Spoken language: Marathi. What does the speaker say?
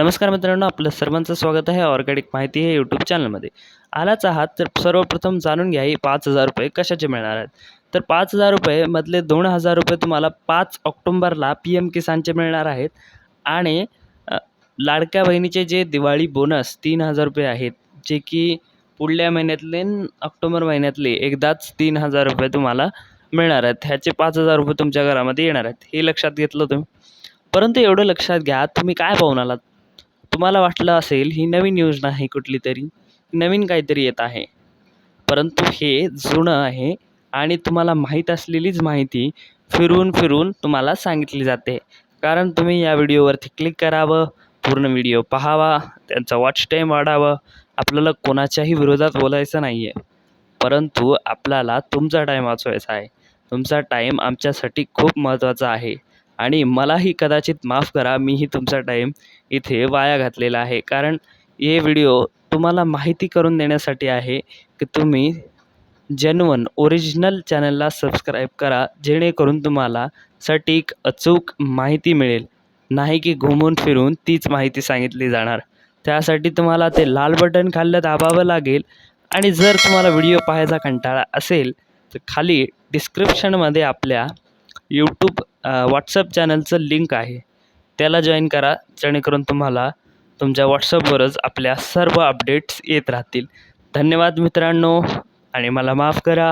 नमस्कार मित्रांनो आपलं सर्वांचं स्वागत आहे ऑर्गॅनिक माहिती हे यूट्यूब चॅनलमध्ये आलाच आहात तर सर्वप्रथम जाणून घ्या ही पाच हजार रुपये कशाचे मिळणार आहेत. तर पाच हजार रुपयेमधले दोन हजार रुपये तुम्हाला पाच ऑक्टोंबरला पी एम किसानचे मिळणार आहेत. आणि लाडक्या बहिणीचे जे दिवाळी बोनस तीन हजार रुपये आहेत जे की पुढल्या महिन्यातले न ऑक्टोबर महिन्यातले एकदाच तीन हजार रुपये तुम्हाला मिळणार आहेत. ह्याचे पाच हजार रुपये तुमच्या घरामध्ये येणार आहेत. हे लक्षात घेतलं तुम्ही. परंतु एवढं लक्षात घ्या तुम्ही काय पाहून आलात? तुम्हाला वाटलं असेल ही नवीन योजना आहे कुठली तरी नवीन काहीतरी येत आहे. परंतु हे जुनं आहे आणि तुम्हाला माहीत असलेलीच माहिती फिरून फिरून तुम्हाला सांगितली जाते. कारण तुम्ही या व्हिडिओवरती क्लिक करावं पूर्ण व्हिडिओ पाहावा त्यांचा वॉच टाईम वाढावं आपल्याला कोणाच्याही विरोधात बोलायचं नाही आहे परंतु आपल्याला तुमचा टाईम वाचवायचा आहे. तुमचा टाईम आमच्यासाठी खूप महत्त्वाचा आहे. आणि मलाही कदाचित माफ करा मीही तुमचा टाईम इथे वाया घातलेला आहे. कारण हे व्हिडिओ तुम्हाला माहिती करून देण्यासाठी आहे की तुम्ही जेन्युन ओरिजिनल चॅनलला सबस्क्राईब करा जेणेकरून तुम्हाला सटीक अचूक माहिती मिळेल. नाही की घुमून फिरून तीच माहिती सांगितली जाणार. त्यासाठी तुम्हाला ते लाल बटन खाल्लं दाबावं लागेल आणि जर तुम्हाला व्हिडिओ पाहायचा कंटाळा असेल तर खाली डिस्क्रिप्शनमध्ये आपल्या यूट्यूब व्हॉट्सअप चॅनलचं लिंक आहे. त्याला जॉईन करा जेणेकरून तुम्हाला तुमच्या व्हॉट्सअपवरच आपल्या सर्व अपडेट्स येत राहतील. धन्यवाद मित्रांनो आणि मला माफ करा.